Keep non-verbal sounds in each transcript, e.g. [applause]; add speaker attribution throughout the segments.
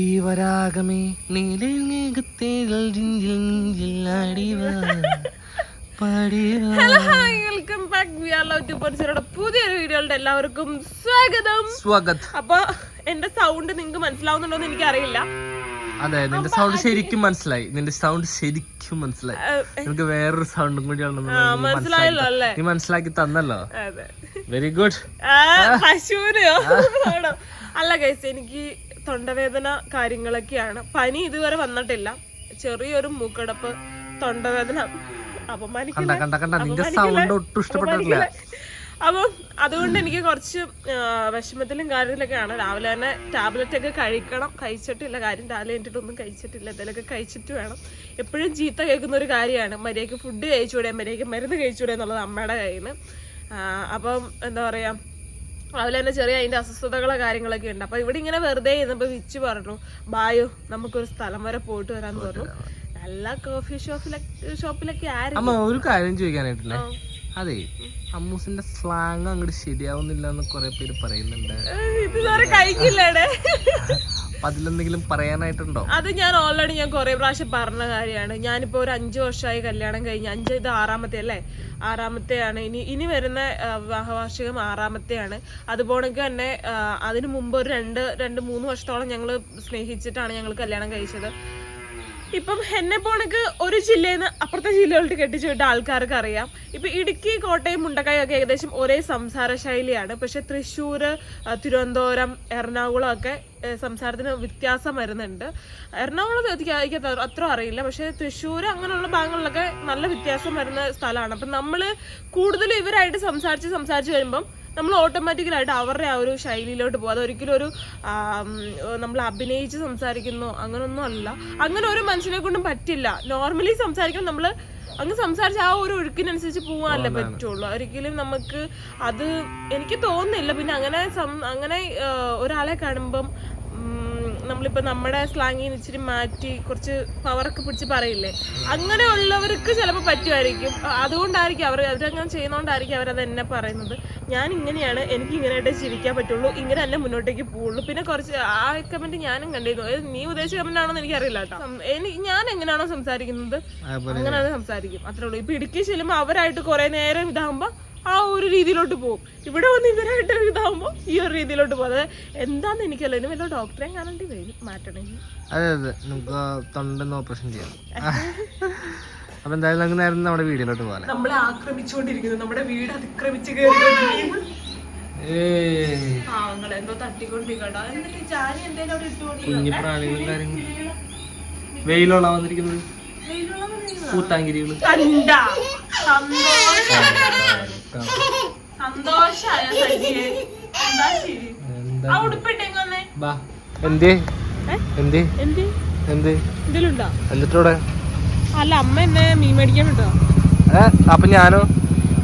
Speaker 1: ജീവരാഗമേ
Speaker 2: welcome back we are love to പുതിയൊരു വീഡിയോയുടെ എല്ലാവർക്കും സ്വാഗതം.
Speaker 1: സ്വാഗത്.
Speaker 2: അപ്പൊ എന്റെ സൗണ്ട് നിങ്ങൾക്ക് മനസ്സിലാവുന്നുണ്ടോ എന്ന് എനിക്കറിയില്ല.
Speaker 1: അതെ നിന്റെ സൗണ്ട് ശരിക്കും മനസ്സിലായി. നിന്റെ സൗണ്ട് ശരിക്കും മനസ്സിലായി. നിനക്ക് വേറൊരു സൗണ്ടും കൂടി
Speaker 2: മനസ്സിലായല്ലോ അല്ലേ?
Speaker 1: നീ മനസ്സിലാക്കി തന്നല്ലോ.
Speaker 2: അതെ.
Speaker 1: Very good?
Speaker 2: അല്ല ഗൈസ് എനിക്ക് തൊണ്ടവേദന കാര്യങ്ങളൊക്കെയാണ്. പനി ഇതുവരെ വന്നിട്ടില്ല. ചെറിയൊരു മൂക്കടപ്പ് തൊണ്ടവേദന. അപമാനിക്കില്ല. അപ്പം അതുകൊണ്ട് എനിക്ക് കുറച്ച് വിഷമത്തിലും കാര്യത്തിലൊക്കെയാണ് രാവിലെ തന്നെ ടാബ്ലറ്റ് ഒക്കെ കഴിക്കണം. കഴിച്ചിട്ടില്ല. കാര്യം രാവിലെ കഴിഞ്ഞിട്ടൊന്നും കഴിച്ചിട്ടില്ല. എന്തെങ്കിലുമൊക്കെ കഴിച്ചിട്ട് വേണം. എപ്പോഴും ചീത്ത കേൾക്കുന്ന ഒരു കാര്യമാണ്. മര്യാദയ്ക്ക് ഫുഡ് കഴിച്ചുകൂടെ മര്യാദയ്ക്ക് മരുന്ന് കഴിച്ചുകൂടെ എന്നുള്ളത് അമ്മയുടെ കയ്യിൽ നിന്ന് അപ്പം എന്താ പറയാ? രാവിലെ തന്നെ ചെറിയ അതിന്റെ അസ്വസ്ഥതകളോ കാര്യങ്ങളൊക്കെ ഉണ്ട്. അപ്പോൾ ഇവിടെ ഇങ്ങനെ വെറുതെ ഇരുന്നപ്പോൾ വിച്ച് പറഞ്ഞു ബായോ നമുക്കൊരു സ്ഥലം വരെ പോയിട്ട് വരാന്ന് പറഞ്ഞു. നല്ല കോഫി ഷോപ്പിലൊക്കെ ഷോപ്പിലൊക്കെ ആയിരുന്നു
Speaker 1: ഒരു കാര്യം ചോദിക്കാനായിട്ടില്ലേ? അതെ അമ്മൂസിന്റെ സ്ലാങ് അങ്ങോട്ട് ശരിയാവുന്നില്ല എന്ന് കുറെ പേര് പറയുന്നുണ്ട്.
Speaker 2: ഇതുവരെ കഴിക്കില്ലേടെ?
Speaker 1: അപ്പൊ അതിലെന്തെങ്കിലും പറയാനായിട്ടുണ്ടോ?
Speaker 2: അത് ഞാൻ ഓൾറെഡി ഞാൻ കുറെ പ്രാവശ്യം പറഞ്ഞ കാര്യമാണ്. ഞാനിപ്പോ ഒരു അഞ്ചു വർഷമായി കല്യാണം കഴിഞ്ഞ് അഞ്ച് ഇത് ആറാമത്തെ അല്ലേ? ആറാമത്തെയാണ്. ഇനി ഇനി വരുന്ന വിവാഹവാർഷികം ആറാമത്തെയാണ്. അതുപോണക്ക് തന്നെ അതിനു മുമ്പ് ഒരു രണ്ട് രണ്ട് മൂന്ന് വർഷത്തോളം ഞങ്ങൾ സ്നേഹിച്ചിട്ടാണ് ഞങ്ങൾ കല്യാണം കഴിച്ചത്. ഇപ്പം എന്നെ പോണക്ക് ഒരു ജില്ലയിൽ നിന്ന് അപ്പുറത്തെ ജില്ലകളിൽ കെട്ടിച്ചു വിട്ട ആൾക്കാർക്ക് അറിയാം. ഇപ്പൊ ഇടുക്കി കോട്ടയം മുണ്ടക്കായും ഒക്കെ ഏകദേശം ഒരേ സംസാര ശൈലിയാണ്. പക്ഷെ തൃശ്ശൂർ തിരുവനന്തപുരം എറണാകുളം ഒക്കെ സംസാരത്തിന് വ്യത്യാസം വരുന്നുണ്ട്. എറണാകുളം എനിക്ക് അത്ര- അറിയില്ല. പക്ഷെ തൃശ്ശൂർ അങ്ങനെയുള്ള ഭാഗങ്ങളിലൊക്കെ നല്ല വ്യത്യാസം വരുന്ന സ്ഥലമാണ്. അപ്പം നമ്മൾ കൂടുതൽ ഇവരായിട്ട് സംസാരിച്ച് സംസാരിച്ച് വരുമ്പം നമ്മൾ ഓട്ടോമാറ്റിക്കലായിട്ട് അവരുടെ ആ ഒരു ശൈലിയിലോട്ട് പോകും. അതൊരിക്കലും ഒരു നമ്മൾ അഭിനയിച്ച് സംസാരിക്കുന്നു അങ്ങനൊന്നും അല്ല. അങ്ങനെ ഒരു മനുഷ്യനെ കൊണ്ടും പറ്റില്ല. നോർമലി സംസാരിക്കുമ്പോൾ നമ്മൾ അങ്ങ് സംസാരിച്ച് ആ ഒരു ഒഴുക്കിനനുസരിച്ച് പോകാനല്ലേ പറ്റുള്ളൂ. ഒരിക്കലും നമുക്ക് അത് എനിക്ക് തോന്നുന്നില്ല. പിന്നെ അങ്ങനെ അങ്ങനെ ഒരാളെ കാണുമ്പം ഉം, നമ്മളിപ്പോ നമ്മുടെ സ്ലാങ്ങിന്ന് ഇച്ചിരി മാറ്റി കുറച്ച് പവറൊക്കെ പിടിച്ച് പറയില്ലേ? അങ്ങനെ ഉള്ളവർക്ക് ചിലപ്പോൾ പറ്റുമായിരിക്കും. അതുകൊണ്ടായിരിക്കും അവർ അവരങ്ങനെ ചെയ്യുന്നതുകൊണ്ടായിരിക്കും അവരത് എന്നെ പറയുന്നത്. ഞാൻ ഇങ്ങനെയാണ് എനിക്ക് ഇങ്ങനെയായിട്ടേ ജീവിക്കാൻ പറ്റുള്ളൂ ഇങ്ങനെ തന്നെ മുന്നോട്ടേക്ക് പോവുള്ളൂ. പിന്നെ കുറച്ച് ആ കമന്റ് ഞാനും കണ്ടിരുന്നു. അതായത് നീ ഉദ്ദേശിച്ച കമന്റ് ആണോ എന്ന് എനിക്കറിയില്ല കേട്ടോ. ഞാൻ എങ്ങനെയാണോ സംസാരിക്കുന്നത്?
Speaker 1: അങ്ങനെയാണ്
Speaker 2: അങ്ങനെ സംസാരിക്കും. അത്രേ ഉള്ളൂ. ഇപ്പൊ ഇടുക്കി ചെല്ലുമ്പോൾ അവരായിട്ട് കുറെ നേരം ഇതാകുമ്പോ ആ ഒരു രീതിയിലോട്ട് പോകും. ഇവിടെ വന്ന് ഇവരായിട്ട് ഇതാകുമ്പോൾ ഈ ഒരു രീതിയിലോട്ട് പോകും. അത് എന്താന്ന് എനിക്കല്ല ഇനി വല്ല ഡോക്ടറെ കാണേണ്ടി വരും. മാറ്റണമെങ്കിൽ.
Speaker 1: അതെ അതെ. നമുക്ക് തൊണ്ടെന്ന് ഓപ്പറേഷൻ ചെയ്യാം. അപ്പൊ എന്തായാലും നമുക്ക് നേരം നമ്മുടെ വീടിലോട്ട് പോകാം
Speaker 2: നമ്മളെ ആക്രമിച്ചുകൊണ്ടിരിക്കുന്നു. നമ്മുടെ വീട് അതിക്രമിച്ച് തട്ടിക്കൊണ്ടിരിക്കട്ടോ എന്നിട്ട് ചാരി എന്തേലും അവിടെ ഇട്ടുകൊണ്ടിരിക്കണം
Speaker 1: കുഞ്ഞു പ്രാണികളും കാര്യങ്ങളും വെയിലുള്ള വന്നിരിക്കുന്നത്. പൂത്താങ്കിരികൾ.
Speaker 2: കണ്ട? സന്തോഷം. അല്ല അമ്മ എന്നെ മീൻ മേടിക്കാൻ വിട്ടോ?
Speaker 1: അപ്പൊ ഞാനോ?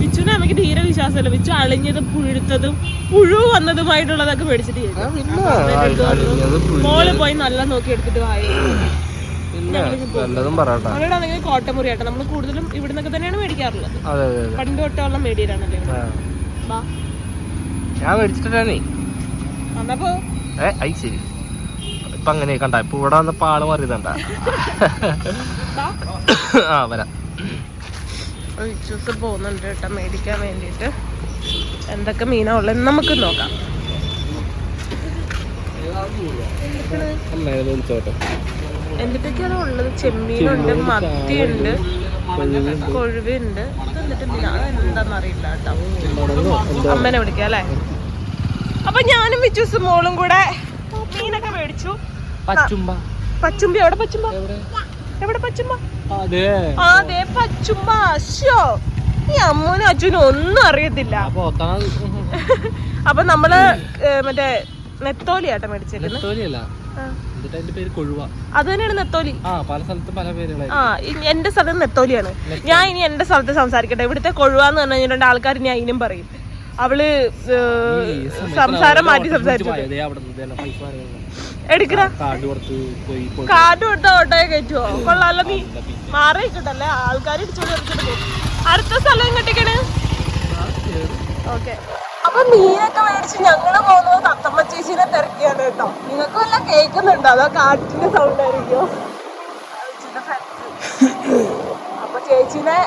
Speaker 2: വിച്ചുവിനെ അമ്മയ്ക്ക് തീരെ വിശ്വാസമല്ല. വിച്ചു അളിഞ്ഞതും പുഴുത്തതും പുഴു വന്നതുമായിട്ടുള്ളതൊക്കെ മേടിച്ചിട്ട്. മോൾ പോയി നല്ല നോക്കി എടുത്തിട്ട് വായി.
Speaker 1: നല്ലതും പറയട്ടെ.
Speaker 2: അവരോട് ആണെങ്കിൽ കോട്ടമുറി ആട്ടെ. നമ്മൾ കൂടുതലും ഇവിടുന്നൊക്കെ തന്നെയാണ് മേടിക്കാറുള്ളത്. പണ്ട് തൊട്ടുള്ള. വാ
Speaker 1: ഞാൻ മേടിച്ചിട്ടാണേ ഏ ഐ ശരി. ഇപ്പൊ അങ്ങനെ കണ്ട ഇപ്പൊ ഇവിടെ വന്നപ്പോ ആൾ മാറിയതണ്ട. ആ വരാം.
Speaker 2: പോകുന്നുണ്ട് കേട്ടോ മേടിക്കാൻ വേണ്ടിയിട്ട്. എന്തൊക്കെ മീനാ ഉള്ളത് നമുക്ക് നോക്കാം. എന്തൊക്കെയാണ് ഉള്ളത്? ചെമ്മീനുണ്ട് മത്തിയുണ്ട് കൊഴുവുണ്ട് അറിയില്ല കേട്ടോ. അമ്മനെ വിളിക്കാം അല്ലേ? അപ്പൊ ഞാനും വിച്ചൂസ് മോളും കൂടെ മീനൊക്കെ മേടിച്ചു.
Speaker 1: പച്ചുമ്പ.
Speaker 2: പച്ചുമ്പ എവിടെ പച്ചുമ്പ? എവിടെ? പച്ചുമ്പ?
Speaker 1: അതെ
Speaker 2: പച്ചുമ്പ ശ്ശോ. ഈ അമ്മനും അച്ഛനും ഒന്നും അറിയത്തില്ല.
Speaker 1: അപ്പൊ
Speaker 2: നമ്മൾ മറ്റേ നെത്തോലി ആട്ടം മേടിച്ചേക്കുന്നത്.
Speaker 1: എന്നിട്ട് അതിന്റെ പേര് കൊഴുവ.
Speaker 2: അത് തന്നെയാണ് നെത്തോലി.
Speaker 1: ആ പല സ്ഥലത്തും പല പേരുകളാണ്
Speaker 2: ആ എന്റെ സ്ഥലം നെത്തോലിയാണ്. ഞാൻ ഇനി എന്റെ സ്ഥലത്ത് സംസാരിക്കട്ടെ. ഇവിടുത്തെ കൊഴുവാന്ന് പറഞ്ഞു കഴിഞ്ഞിട്ടുണ്ട് ആൾക്കാർ ഇനി അതിനും പറയും. അവൾ സംസാരം മാറ്റി സംസാരിച്ചു എടുക്കണ
Speaker 1: കാർഡ് കൊടുത്ത്
Speaker 2: ഓട്ടോയെ കയറ്റുവോ? കൊള്ളാലോ നീ. മാറി കിട്ടല്ലേ ആൾക്കാർ ഇടിച്ചോണ്ട് അടുത്ത സ്ഥലം ഇങ്ങോട്ടേക്കാണ് ഓക്കെ. അപ്പൊ മീനൊക്കെ മേടിച്ച് ഞങ്ങൾ പോകുന്നത് തത്തമ്മ ചേച്ചിനെ തിരക്കിയാണ് കേട്ടോ. നിങ്ങൾക്ക് വല്ല കേൾക്കുന്നുണ്ടോ അതോ കാറ്റിന്റെ സൗണ്ട് ആയിരിക്കോ അപ്പൊ ചേച്ചിനെ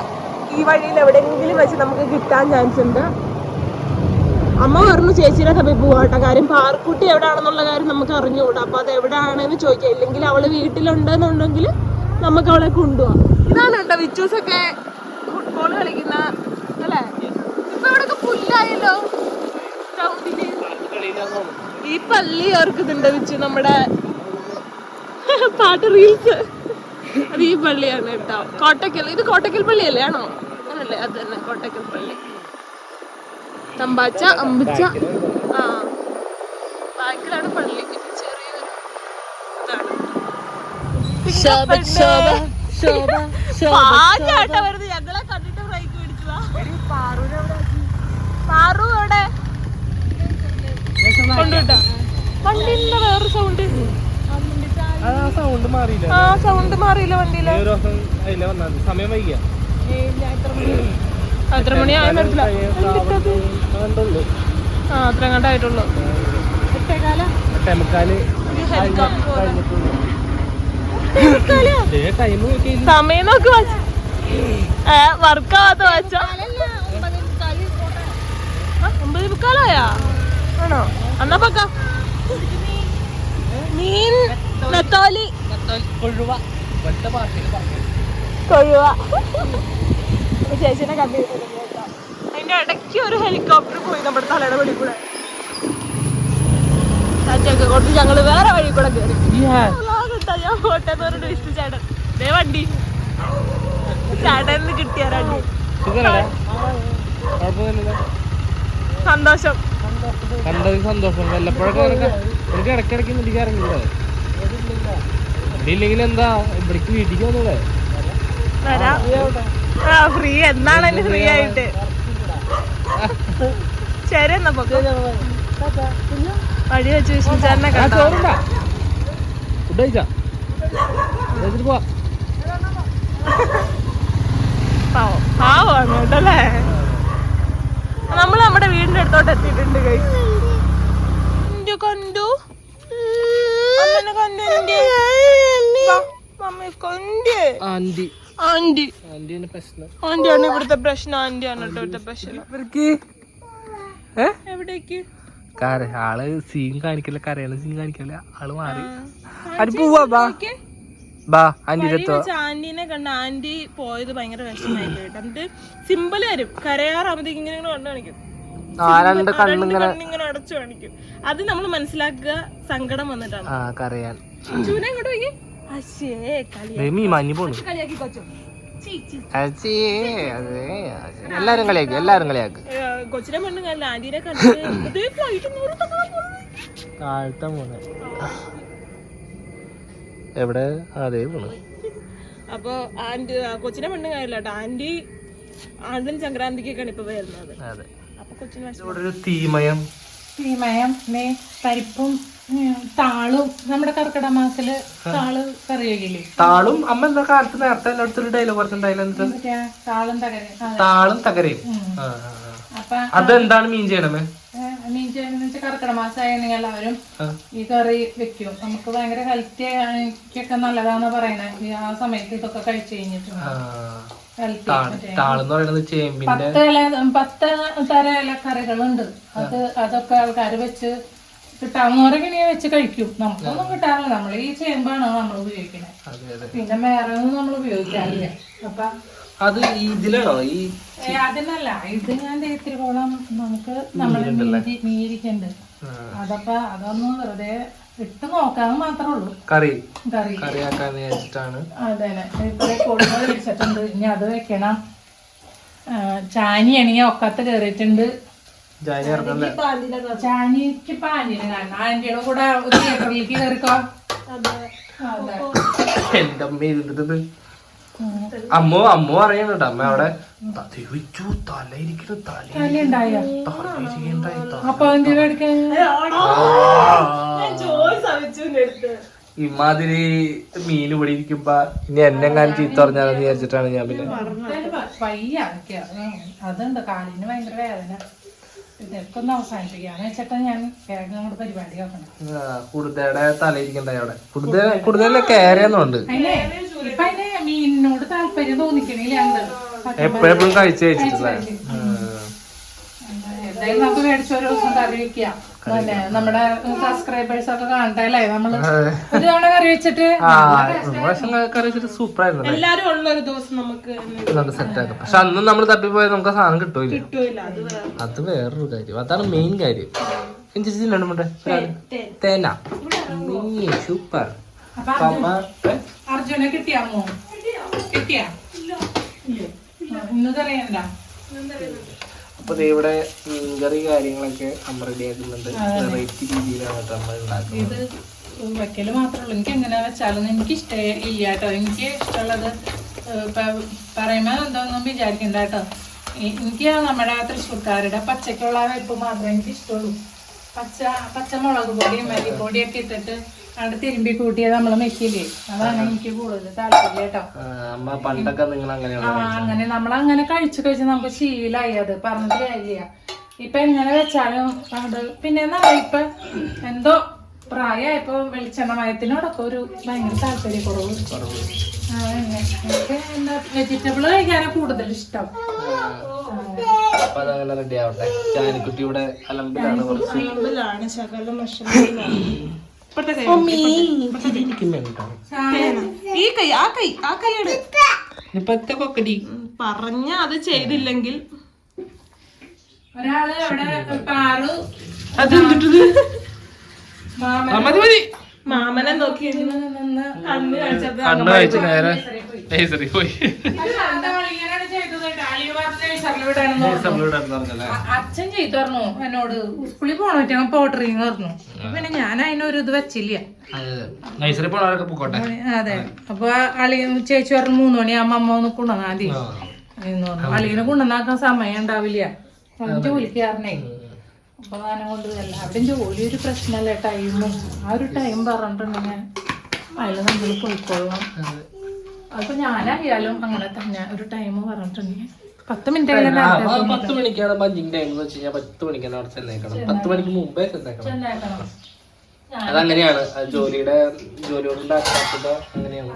Speaker 2: ഈ വഴിയിൽ എവിടെയെങ്കിലും വെച്ച് നമുക്ക് കിട്ടാൻ ചാൻസ് ഉണ്ട്. അമ്മ പറഞ്ഞു ചേച്ചിയുടെ തമ്മിൽ പോവാട്ട കാര്യം. പാർക്കുട്ടി എവിടെയാണെന്നുള്ള കാര്യം നമുക്ക് അറിഞ്ഞുകൂടാ. അപ്പൊ അത് എവിടെയാണെന്ന് ചോദിക്കാം. ഇല്ലെങ്കിൽ അവൾ വീട്ടിലുണ്ടെന്നുണ്ടെങ്കിൽ നമുക്ക് അവളെ കൊണ്ടുപോവാം. ഇതാണ് കേട്ടോ വിച്ചൂസൊക്കെ ഫുട്ബോൾ കളിക്കുന്ന അല്ലേ? ഇപ്പൊ ഇവിടെ പുല്ലായല്ലോ. ഈ പള്ളി ഓർക്കുന്നുണ്ട് വെച്ച് നമ്മുടെ പാട്ട് റീൽസ്? അത് ഈ പള്ളിയാണ് കേട്ടോ. കോട്ടക്കൽ ഇത് കോട്ടക്കൽ പള്ളിയല്ലേ? ആണോ? അങ്ങനല്ലേ അത് തന്നെ കോട്ടക്കൽ പള്ളി. തമ്പാച്ച അമ്പിച്ച. ആ. ബാക്കിലാണ് പള്ളി. ഞങ്ങളെ കണ്ടിട്ട് ബ്രേക്ക് പിടിച്ചതാ. പാറു എവിടെ? വണ്ടിന്റെ വേറെ സൗണ്ട്
Speaker 1: ആ സൗണ്ട് മാറിയില്ല
Speaker 2: ആ സൗണ്ട് മാറിയില്ല
Speaker 1: വണ്ടിയിൽ. സമയം വൈകിയ.
Speaker 2: അത്ര മണി
Speaker 1: കണ്ടുള്ളൂ
Speaker 2: ആ അത്ര കണ്ടായിട്ടുള്ളൂ [laughs] സമയം നോക്ക് വാച്ച് ഏ വർക്കാവാത്ത വാച്ച. ഒമ്പത് മുക്കാലായാ? ആണോ? എന്നാ പക്ക. മീൻ നത്തോലി.
Speaker 1: കൊഴുവ.
Speaker 2: ചേച്ചിനെ കണ്ടു അതിന്റെ ഇടയ്ക്ക് ഒരു ഹെലികോപ്റ്റർ പോയി നമ്മുടെ തലയുടെ വഴി കൂടെ. ചാച്ചയൊക്കെ കൊണ്ട് ഞങ്ങൾ വേറെ വഴി കൂടെ കയറി ഞാൻ പറഞ്ഞിട്ട് ചേട്ടൻ. ദേ വണ്ടി. ചേട്ടന് കിട്ടിയ രണ്ട് സന്തോഷം.
Speaker 1: കണ്ടതിൽ സന്തോഷം വല്ലപ്പോഴൊക്കെ നിനക്ക് നിനക്ക് ഇടയ്ക്കിടയ്ക്ക് മുടിക്ക് ഇറങ്ങില്ലേ ഇല്ലെങ്കിൽ എന്താ? ഇവിടേക്ക് വീട്ടിക്ക് വന്നൂടെ?
Speaker 2: ഫ്രീ എന്നാണ് എന്നെ ഫ്രീ ആയിട്ട്. ശരി എന്നാ പൊക്കോ. വഴി വെച്ച് വിഷ്ണു ചേട്ടനെ
Speaker 1: ആ
Speaker 2: കണ്ടോ
Speaker 1: ഫുഡ് കഴിച്ചാ? കഴിച്ചിട്ട് പോവാ.
Speaker 2: പാവമാണ് കേട്ടോ അല്ലേ നമ്മൾ നമ്മുടെ വീടിന്റെ അടുത്തോട്ട് എത്തിയിട്ടുണ്ട് guys. ഇന്റെ കണ്ടു അമ്മനെ കണ്ടു എന്റെ വാ, മമ്മി കണ്ടു
Speaker 1: ആന്റി
Speaker 2: എത്തിയിട്ടുണ്ട്
Speaker 1: ആന്റിന്റെ കണ്ടു?
Speaker 2: ആന്റിയാണ് ഇവിടുത്തെ പ്രശ്നം ആന്റിയാണ് കേട്ടോ ഇവിടുത്തെ പ്രശ്നം. എവിടേക്ക്?
Speaker 1: ആൾ സീൻ കാണിക്കില്ല കരയാണ് സീൻ കാണിക്കില്ല. ആൾ മാറി. അത് പോവാ ബാ. ബാ
Speaker 2: വെച്ച് ആന്റീനെ കണ്ട ആന്റി പോയത് ഭയങ്കര കേട്ടോ. എന്നിട്ട് സിമ്പിൾ വരും. കരയാറാകുമ്പോഴത്തേക്ക് ഇങ്ങനെ കൊണ്ടു കണ്ടു കാണിക്കും.
Speaker 1: രണ്ട്
Speaker 2: കണ്ണിങ്ങനെ അടച്ചു കാണിക്കും. അത് നമ്മൾ മനസ്സിലാക്കുക സങ്കടം വന്നിട്ടാണ്.
Speaker 1: ആ
Speaker 2: ചൂന ഇങ്ങോട്ട് പോയി അശേ കളിയാക്കി കൊച്ചു.
Speaker 1: എല്ലാരും കളിയാക്കി എല്ലാരും കളിയാക്ക്.
Speaker 2: കൊച്ചിനെ പെണ്ണു കണ്ടില്ല ആന്റീനെ കണ്ടിട്ട്.
Speaker 1: താഴ്ത്ത പോണെ എവിടെ? അതേ പോണു.
Speaker 2: അപ്പൊ ആന്റി കൊച്ചിനെ പെണ്ണു കാര്യമില്ല കേട്ടോ. ആന്റി ആണ്ടിന് സംക്രാന്തിക്കൊക്കെയാണ് ഇപ്പൊ വരുന്നത്.
Speaker 1: അതെ. ഒരു തീമയം.
Speaker 3: തീമയം മേ പരിപ്പും താളും. നമ്മുടെ കർക്കിടക മാസത്തിൽ താൾ കറിയില്ലേ
Speaker 1: താളും അമ്മ എന്താ കാലത്ത് നേരത്തെ എല്ലായിടത്തും ഡയലോഗ് പറഞ്ഞിട്ടുണ്ടായില്ല
Speaker 3: താളും തകരയും.
Speaker 1: താളും തകരയും. അതെന്താണ് മീൻ ചെയ്യണമേ?
Speaker 3: മീൻ ചെയ്യണമെന്ന് വെച്ചാൽ കർക്കിടക മാസമായിരുന്നെങ്കിൽ എല്ലാവരും ഈ കറി വെക്കും. നമുക്ക് ഭയങ്കര ഹെൽത്തി ഒക്കെ നല്ലതാന്ന് പറയണേ ഈ ആ സമയത്ത് ഇതൊക്കെ കഴിച്ചു കഴിഞ്ഞിട്ടുണ്ട്
Speaker 1: താൾ താളെന്ന് പറയുന്നത് ചേമ്പിന്റെ
Speaker 3: പത്ത് തര ഇലക്കറികളുണ്ട്. അത് അതൊക്കെ ആൾക്കാർ വെച്ച് കിട്ടാവുന്നവരൊക്കെ ഇങ്ങനെ വെച്ച് കഴിക്കും. നമുക്കൊന്നും കിട്ടാറില്ല. നമ്മൾ ഈ ചേമ്പാണ് നമ്മൾ ഉപയോഗിക്കുന്നത് പിന്നെ വേറെ ഒന്നും നമ്മൾ ഉപയോഗിക്കാറില്ല. അപ്പൊ
Speaker 1: അത് ഇതിലാണോ? ഈ
Speaker 3: അതിനല്ല. ഇത് ഞാൻ ഇത്തിരിക്കോളം നമുക്ക് നമ്മൾ
Speaker 1: മീരിക്കണ്ട്
Speaker 3: അതപ്പോ അതൊന്നും വെറുതെ ഇട്ട് നോക്കാന്ന് മാത്രമേ ഉള്ളൂ.
Speaker 1: കറി.
Speaker 3: കറി.
Speaker 1: കറിയാക്കാൻ വെച്ചിട്ടാണ്
Speaker 3: അതെ ഇത്ര പിടിച്ചിട്ടുണ്ട് ഇനി അത് വെക്കണം. ചാനി ചാനിയാണെങ്കിൽ ഒക്കത്ത് കയറിയിട്ടുണ്ട് ചാനിക്ക് പാനിന് കാരണം ആന്റിയുടെ കൂടെ തിയേറ്ററിലേക്ക് കയറിക്കോ അതെ.
Speaker 1: എന്റെ അമ്മ ഇരുന്നിട്ട് അമ്മ അമ്മ പറയണട്ടോ അമ്മ അവിടെ ദൈവിച്ചു തല ഇരിക്കണ തല.
Speaker 3: തല ഉണ്ടായോ
Speaker 1: തല ഇരിക്കണ്ടായി
Speaker 3: അപ്പൊ അതിന്റെ എടുക്കാൻ
Speaker 2: ഞാൻ ചോയ്സ് അവിച്ചുവിന്റെ അടുത്ത്.
Speaker 1: ഇമാതിരി മീന് ഇവിടെ ഇരിക്കുമ്പോ ഇനി എന്നെങ്ങാനും ചീത്ത പറഞ്ഞാലെന്ന് വിചാരിച്ചിട്ടാണ് ഞാൻ പിന്നെ
Speaker 3: പയ്യ അതുണ്ട് കാലിന് ഭയങ്കര വേദന. അവിടെ ഒന്ന് അവസാനിപ്പിക്കാന്ന് വെച്ചിട്ട് ഞാൻ വേഗം അങ്ങോട്ട് പരിപാടി നോക്കണം
Speaker 1: കുടുതയുടെ തലയിരിക്കണ്ട അവിടെ കുടുത കുടുതയിലെ കയറിയെന്നുണ്ട്
Speaker 3: അതിനെ ഇപ്പൊ അതിനെ തോന്നിക്കണില്ല
Speaker 1: എപ്പോഴെപ്പോഴും കഴിച്ചു കഴിച്ചിട്ടില്ല
Speaker 3: എന്തായാലും നമുക്ക് മേടിച്ച ഒരു ദിവസം കറി വെക്കാം. പിന്നെ നമ്മുടെ സബ്സ്ക്രൈബേഴ്സ് ഒക്കെ കാണട്ടല്ലേ നമ്മൾ ഒരു തവണ കറി വെച്ചിട്ട്
Speaker 1: ആ പ്രാവശ്യം കറി വെച്ചിട്ട് സൂപ്പർ ആയിരുന്നു
Speaker 2: എല്ലാരും ഉള്ള ഒരു ദിവസം നമുക്ക്
Speaker 1: നമുക്ക് സെറ്റ് ആക്കാം. പക്ഷെ അന്ന് നമ്മൾ തപ്പിപ്പോയാൽ നമുക്ക് സാധനം കിട്ടൂല
Speaker 2: അത് വേറെ.
Speaker 1: അത് വേറൊരു കാര്യം. അതാണ് മെയിൻ കാര്യം. തേന. സൂപ്പർ.
Speaker 3: അർജുനെ കിട്ടിയാമോ കിട്ടിയാ? ഇല്ലേ? ആ, ഇന്ന് കറിയണ്ട
Speaker 1: അപ്പൊ ഇവിടെ മീൻകറി കാര്യങ്ങളൊക്കെ നമ്മൾ റെഡി ആക്കുന്നുണ്ട്. വെറൈറ്റി രീതിയിലാണ് നമ്മൾ ഉണ്ടാക്കുന്നത്.
Speaker 3: ഇത് വെക്കൽ മാത്രമേ ഉള്ളൂ എനിക്ക് എങ്ങനെ വെച്ചാലും എനിക്ക് ഇഷ്ടേ ഇല്ല കേട്ടോ. എനിക്ക് ഇഷ്ടമുള്ളത് പറയുമ്പോൾ എന്താണെന്നും വിചാരിക്കണ്ട കേട്ടോ. എനിക്ക് നമ്മുടെ തൃശ്ശൂർക്കാരുടെ പച്ചക്കുള്ള വെപ്പ് മാത്രമേ എനിക്ക് ഇഷ്ടമുള്ളൂ. പച്ച പച്ചമുളക് പൊടിയും മല്ലിപ്പൊടിയൊക്കെ ഇട്ടിട്ട് അവിടെ തിരുമ്പി കൂട്ടിയത് നമ്മൾ മെക്കില്ലേ അതാണ് എനിക്ക് കൂടുതൽ താല്പര്യം കേട്ടോ.
Speaker 1: അമ്മ പണ്ടൊക്കെ നിങ്ങൾ അങ്ങനെയാണ്
Speaker 3: ആ അങ്ങനെ നമ്മൾ അങ്ങനെ കഴിച്ചു കഴിച്ച് നമുക്ക് ശീലായി അത് പറഞ്ഞിട്ട് കാര്യമില്ല. ഇപ്പൊ എങ്ങനെ വെച്ചാലും അത് പിന്നെ ഇപ്പൊ എന്തോ പ്രായമായപ്പോ വെളിച്ചെണ്ണ മയത്തിനോടൊക്കെ ഒരു ഭയങ്കര താല്പര്യക്കുറവ്. കുറവ്. എനിക്ക് എന്താ വെജിറ്റബിൾ കഴിക്കാനാണ് കൂടുതൽ ഇഷ്ടം.
Speaker 1: അതങ്ങനെ റെഡി ആവട്ടെ. ചാനിക്കുട്ടിയുടെ അലമ്പിലാണ് കുറച്ച്.
Speaker 2: അലമ്പിലാണ് ശകലം വിഷമത്തിലാണ്. [laughs] കൈ ഈ കൈ ആ കൈ ആ കൈ എടു
Speaker 1: ഇപ്പത്തെ കൊക്കടി.
Speaker 2: പറഞ്ഞ അത് ചെയ്തില്ലെങ്കിൽ.
Speaker 3: ഒരാൾ അവിടെ പാറു.
Speaker 1: അതെന്തിട്ടത്
Speaker 3: മാമൻ
Speaker 1: മതി മതി.
Speaker 2: മാമനെ നോക്കി
Speaker 3: കണ്ണു
Speaker 2: കണ്ണ് കാണിച്ചത്
Speaker 1: കണ്ണു കഴിച്ച് നേരെ. പോയി.
Speaker 3: അച്ഛൻ ചെയ്തു പറഞ്ഞു. എന്നോട് സ്കൂളിൽ പോണോ ഞാൻ പോട്ടറിങ് പറഞ്ഞു. പിന്നെ ഞാൻ അതിനൊരു ഇത് വെച്ചില്ല. അതെ അപ്പൊ അളി ചേച്ചി പറഞ്ഞു മൂന്ന് മണിയാകുമ്പോ അമ്മ ഒന്ന് കൊണ്ടുവന്നാതി എന്ന് പറഞ്ഞു. അളിയനെ കൊണ്ടുവന്നാക്കാൻ സമയം ഉണ്ടാവില്ല. ജോലിക്ക് കാരണേ. അപ്പൊ ഞാനും കൊണ്ട് എല്ലാവരുടെയും ജോലി ഒരു പ്രശ്നമല്ല ടൈമും ആ ഒരു ടൈം പറഞ്ഞിട്ടുണ്ടെങ്കിൽ അതിൽ നമ്മൾ പോയിക്കോളാം. അപ്പൊ ഞാനായാലും അങ്ങനെ തന്നെ ഒരു ടൈം പറഞ്ഞിട്ടുണ്ടെങ്കിൽ പത്ത് മിനിറ്റ്
Speaker 1: മണിക്കാണ് പഞ്ചിങ് ടൈം എന്ന് വെച്ച് കഴിഞ്ഞാൽ പത്ത് മണിക്കാണ് അവിടെ ചെന്നേക്കണം പത്ത് മണിക്ക് മുമ്പേ ചെന്നേക്കണം. അതങ്ങനെയാണ്. ആ ജോലിയുടെ ജോലിയോട് ഉണ്ടാക്കാത്തത് അങ്ങനെയാണ്.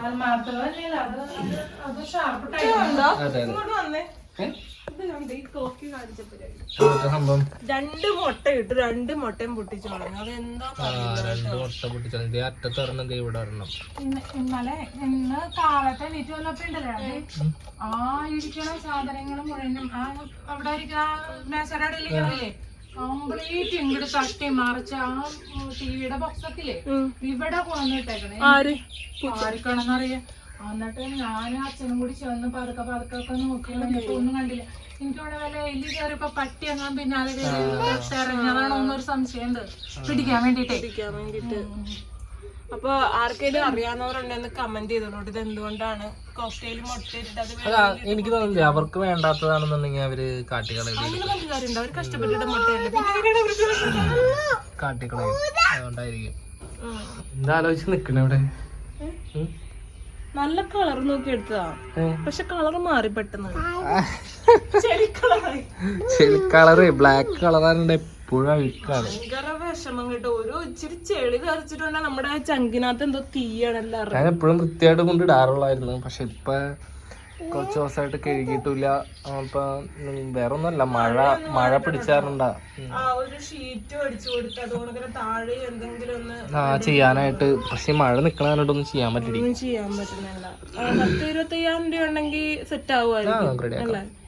Speaker 3: അതെ അതെ അത്
Speaker 2: ഇത് രണ്ട് മുട്ട ഇട്ട് രണ്ട് മുട്ടയും പൊട്ടിച്ചു കളഞ്ഞു. അതെന്താ
Speaker 1: രണ്ട് മുട്ട പൊട്ടിച്ചാൽ അറ്റത്ത് ഒരെണ്ണം ഇവിടെ ഒരെണ്ണം.
Speaker 3: ഇന്നലെ ഇന്ന് കാലത്തെ എണീറ്റ് വന്നപ്പോ ഉണ്ടല്ലേ ആ ഇരിക്കണ സാധനങ്ങൾ മുഴുവനും. ആ അവിടെ ഇരിക്കുന്ന മേശയുടെ ഇല്ലേ കംപ്ലീറ്റ് ഇങ്ങോട്ട് തട്ടി മറിച്ച് ആ ടിവിയുടെ ബോക്സൊക്കെ ഇവിടെ കൊണ്ടുവന്നിട്ടേക്കണേ.
Speaker 2: ആര്?
Speaker 3: ആർക്കാണെന്നറിയാം. എന്നിട്ട് ഞാനും അച്ഛനും കൂടി ചെന്ന് പതുക്കെ പതുക്കെ ഒക്കെ നോക്കി. കഴിഞ്ഞപ്പോ ഒന്നും കണ്ടില്ല. എനിക്കിവിടെ വല്ല എലി കയറിയപ്പോ പട്ടി അങ്ങനെ പിന്നാലെ ഇറങ്ങിയതാണോ എന്നൊരു സംശയമുണ്ട് പിടിക്കാൻ വേണ്ടിട്ടേ.
Speaker 2: പിടിക്കാൻ വേണ്ടിട്ട്. അപ്പൊ ആർക്കെങ്കിലും അറിയാവുന്നവരുണ്ടെന്ന് കമന്റ് ചെയ്തോളൂ. ഇത് എന്തുകൊണ്ടാണ് കോക്ടെയിൽ
Speaker 1: എനിക്ക് തോന്നുന്നില്ല. അവർക്ക് വേണ്ടാത്തതാണെന്നുണ്ടെങ്കിൽ അവർ കാട്ടിക്കളയും.
Speaker 2: അങ്ങനെ അവർ കഷ്ടപ്പെട്ടിട്ട് മുട്ടയല്ലേ.
Speaker 1: കാട്ടിക്കളയും. അതുകൊണ്ടായിരിക്കും.
Speaker 2: എന്താലോചിച്ച്
Speaker 1: എന്താ ആലോചിച്ച് നിക്കണേ ഇവിടെ ഉം?
Speaker 2: നല്ല കളർ നോക്കി എടുത്തതാ? പക്ഷെ കളർ മാറി പെട്ടെന്ന്. ചെളി
Speaker 1: കളറ് ബ്ലാക്ക് കളറാണ് എപ്പോഴും അഴുക്കാണ്
Speaker 2: ഭയങ്കര വിഷമം കേട്ടോ. ഒരു ഇച്ചിരി ചെളി തെറിച്ചിട്ടുണ്ടെ നമ്മുടെ ആ ചങ്കിനകത്ത് എന്തോ തീയാണ് എല്ലാവരും
Speaker 1: ഞാൻ എപ്പോഴും വൃത്തിയായിട്ട് കൊണ്ട് ഇടാറുള്ളായിരുന്നു പക്ഷെ ഇപ്പൊ കുറച്ച് ദിവസമായിട്ട് കഴുകിയിട്ടില്ല. അപ്പൊ വേറെ ഒന്നുമല്ല മഴ മഴ പിടിച്ചാറുണ്ടാ.
Speaker 2: ആ
Speaker 1: ചെയ്യാനായിട്ട്. പക്ഷെ മഴ നിക്കണായിട്ടൊന്നും ചെയ്യാൻ പറ്റില്ല.
Speaker 2: ചെയ്യാൻ പറ്റുന്നില്ല. പത്ത് ഇരുപത്തി അയ്യായിരം രൂപ ഉണ്ടെങ്കിൽ സെറ്റ് ആവുമായിരുന്നു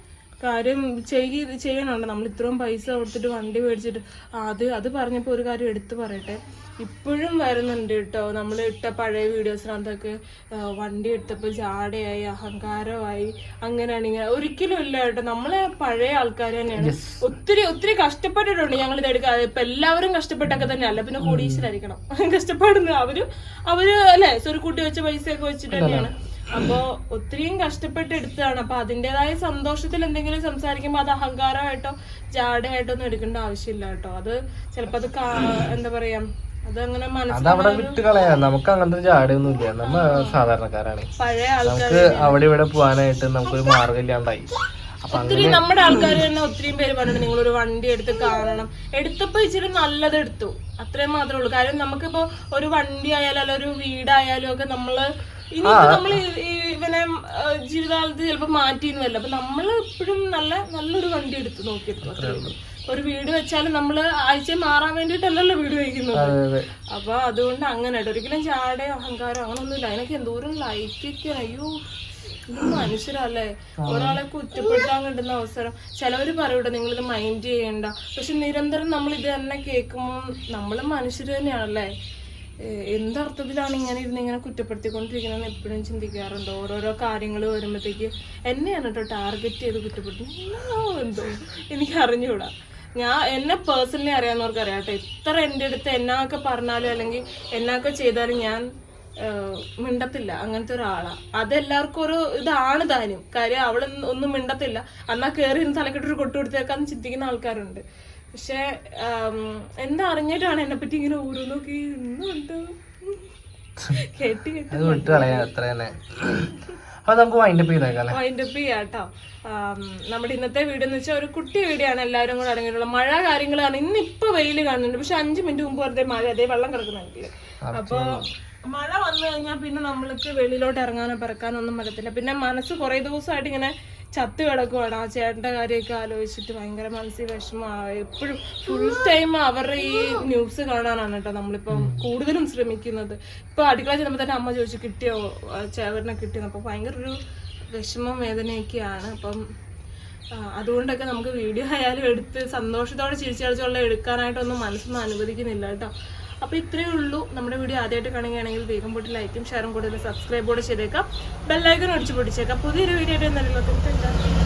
Speaker 2: കാര്യം ചെയ്യ ചെയ്യണുണ്ട്. നമ്മൾ ഇത്രയും പൈസ കൊടുത്തിട്ട് വണ്ടി മേടിച്ചിട്ട് അത് അത് പറഞ്ഞപ്പോൾ ഒരു കാര്യം എടുത്തു പറയട്ടെ. ഇപ്പോഴും വരുന്നുണ്ട് കേട്ടോ. നമ്മൾ ഇട്ട പഴയ വീഡിയോസിനകത്തൊക്കെ വണ്ടി എടുത്തപ്പോൾ ചാടയായി അഹങ്കാരമായി അങ്ങനെയാണ് ഇങ്ങനെ ഒരിക്കലും ഇല്ല കേട്ടോ. നമ്മളെ പഴയ ആൾക്കാർ തന്നെയാണ്. ഒത്തിരി ഒത്തിരി കഷ്ടപ്പെട്ടിട്ടുണ്ട് ഞങ്ങൾ ഇത് എടുക്കാതെ ഇപ്പൊ എല്ലാവരും കഷ്ടപ്പെട്ടൊക്കെ തന്നെയല്ല. പിന്നെ കോടീശ്വരായിരിക്കണം. കഷ്ടപ്പെടുന്നത് അവർ അവർ അല്ലെ? സ്വരുക്കൂട്ടി വെച്ച പൈസയൊക്കെ വെച്ചിട്ട് തന്നെയാണ്. അപ്പോ ഒത്തിരിയും കഷ്ടപ്പെട്ട് എടുത്തതാണ് അപ്പൊ അതിന്റെതായ സന്തോഷത്തിൽ എന്തെങ്കിലും സംസാരിക്കുമ്പോൾ അത് അഹങ്കാരമായിട്ടോ ജാടയായിട്ടോ ഒന്നും എടുക്കേണ്ട ആവശ്യമില്ല കേട്ടോ. അത് ചിലപ്പോ അത് എന്താ പറയാ
Speaker 1: അതവിടെ വിട്ട് കളയാ. നമുക്ക് അങ്ങനത്തെ ജാടയൊന്നും ഇല്ല. നമ്മ സാധാരണക്കാരാണ്. നമുക്ക് അവിടെ ഇവിടെ പോകാനായിട്ട് നമുക്കൊരു മാർഗം ഇല്ലാണ്ടായി.
Speaker 2: ഒത്തിരി നമ്മുടെ ആൾക്കാർ തന്നെ ഒത്തിരി പേര് പറഞ്ഞിട്ട് നിങ്ങൾ ഒരു വണ്ടി എടുത്ത് കാണണം. എടുത്തപ്പോ ഇച്ചിരി നല്ലത് എടുത്തു. അത്രയും മാത്രമേ ഉള്ളൂ. കാര്യം നമുക്കിപ്പോ ഒരു വണ്ടി ആയാലും അല്ല ഒരു വീടായാലും ഒക്കെ നമ്മൾ ഇനി നമ്മൾ ഇവനെ ആ, ജീവിതകാലത്ത് ചിലപ്പോ വരില്ല അപ്പൊ നമ്മൾ എപ്പോഴും നല്ല നല്ലൊരു വണ്ടി എടുത്ത് അത്രേ ഉള്ളൂ. ഒരു വീട് വെച്ചാലും നമ്മൾ ആഴ്ച മാറാൻ വേണ്ടിട്ടല്ലല്ലോ വീട് വയ്ക്കുന്നത് അപ്പൊ അതുകൊണ്ട് അങ്ങനെ ഒരിക്കലും ചാടയോ അഹങ്കാരം അങ്ങനൊന്നുമില്ല. അതിനൊക്കെ എന്തോരം ലൈക്കൊക്കെ അയ്യോ മനുഷ്യരല്ലേ? ഒരാളെ കുറ്റപ്പെടുത്താൻ കിട്ടുന്ന അവസരം. ചിലവര് പറയൂട്ടോ നിങ്ങളിത് മൈൻഡ് ചെയ്യണ്ട. പക്ഷെ നിരന്തരം നമ്മൾ ഇത് തന്നെ കേൾക്കുമ്പോൾ നമ്മൾ മനുഷ്യർ തന്നെയാണല്ലേ? എന്തർത്ഥത്തിലാണ് ഇങ്ങനെ ഇരുന്ന് ഇങ്ങനെ കുറ്റപ്പെടുത്തിക്കൊണ്ടിരിക്കണമെന്ന് എപ്പോഴും ചിന്തിക്കാറുണ്ട്. ഓരോരോ കാര്യങ്ങൾ വരുമ്പോഴത്തേക്ക് എന്നെയാണ് കേട്ടോ ടാർഗറ്റ് ചെയ്ത് കുറ്റപ്പെടുത്തുന്നത്. എന്തോ? എനിക്ക് അറിഞ്ഞുകൂടാ ഞാൻ എന്നെ പേഴ്സണലി അറിയാവുന്നവർക്ക് അറിയാം കേട്ടോ എത്ര എന്റെ അടുത്ത് എന്നൊക്കെ പറഞ്ഞാലും അല്ലെങ്കിൽ എന്നൊക്കെ ചെയ്താലും ഞാൻ മിണ്ടത്തില്ല. അങ്ങനത്തെ ഒരാളാ. അതെല്ലാവർക്കും ഒരു ഇതാണ് താനും കാര്യം അവളൊന്നും മിണ്ടത്തില്ല. എന്നാൽ കയറി തലക്കെട്ടൊരു കൊട്ടു കൊടുത്തേക്കാന്ന് ചിന്തിക്കുന്ന ആൾക്കാരുണ്ട്. പക്ഷെ എന്താ അറിഞ്ഞിട്ടാണ് എന്നെ പറ്റി ഇങ്ങനെ ഓരോന്നൊക്കെ ഇന്നുണ്ട് കേട്ട് കേട്ട്
Speaker 1: അത് വിട്ട് കളയാ അത്ര തന്നെ. അപ്പൊ നമുക്ക് വൈൻഡപ്പ് ചെയ്തേക്കാം
Speaker 2: വൈൻഡപ്പ് ചെയ്യാട്ടോ. ആം, നമ്മുടെ ഇന്നത്തെ വീഡിയോ എന്ന് വെച്ചാൽ ഒരു കുട്ടി വീഡിയോ ആണ് എല്ലാവരും കൂടെ അടങ്ങിയിട്ടുള്ള മഴ കാര്യങ്ങളാണ്. ഇന്ന് ഇപ്പൊ വെയിൽ കാണുന്നുണ്ട്. പക്ഷെ അഞ്ചു മിനിറ്റ് മുമ്പ് വെറുതെ മഴ അതേ വെള്ളം കിടക്കുന്നുണ്ട് അപ്പൊ മഴ വന്നു കഴിഞ്ഞാൽ പിന്നെ നമ്മൾക്ക് വെളിയിലോട്ട് ഇറങ്ങാനോ പിറക്കാനോ ഒന്നും പറ്റത്തില്ല. പിന്നെ മനസ്സ് കുറെ ദിവസമായിട്ട് ഇങ്ങനെ ചത്ത് കിടക്കുവാണ്. ആ ചേട്ടന്റെ കാര്യമൊക്കെ ആലോചിച്ചിട്ട് ഭയങ്കര മനസ്സിൽ വിഷമമാണ് എപ്പോഴും ഫുൾ ടൈം അവരുടെ ഈ ന്യൂസ് കാണാനാണ് കേട്ടോ നമ്മളിപ്പം കൂടുതലും ശ്രമിക്കുന്നത്. ഇപ്പൊ അടുക്കള ചെന്നപ്പോ തന്നെ അമ്മ ചോദിച്ചു കിട്ടിയോ? ചേട്ടനെ ചേവറിനെ കിട്ടിയോ അപ്പൊ ഭയങ്കര ഒരു വിഷമം വേദനയൊക്കെയാണ്. അപ്പം അതുകൊണ്ടൊക്കെ നമുക്ക് വീഡിയോ ആയാലും എടുത്ത് സന്തോഷത്തോടെ ചിരിച്ചടിച്ചുള്ള എടുക്കാനായിട്ടൊന്നും മനസ്സൊന്നും അനുവദിക്കുന്നില്ല കേട്ടോ. അപ്പോൾ ഇത്രയേ ഉള്ളൂ നമ്മുടെ വീഡിയോ ആദ്യമായിട്ട് കാണുകയാണെങ്കിൽ വേഗം പൊട്ടി ലൈക്കും ഷെയറും കൂടുതൽ സബ്സ്ക്രൈബ് കൂടെ ചെയ്തേക്കാം. ബെല്ലൈക്കൺ അടിച്ച് പൊടിച്ചേക്കാം പുതിയൊരു വീഡിയോ ആയിട്ട് എന്തായാലും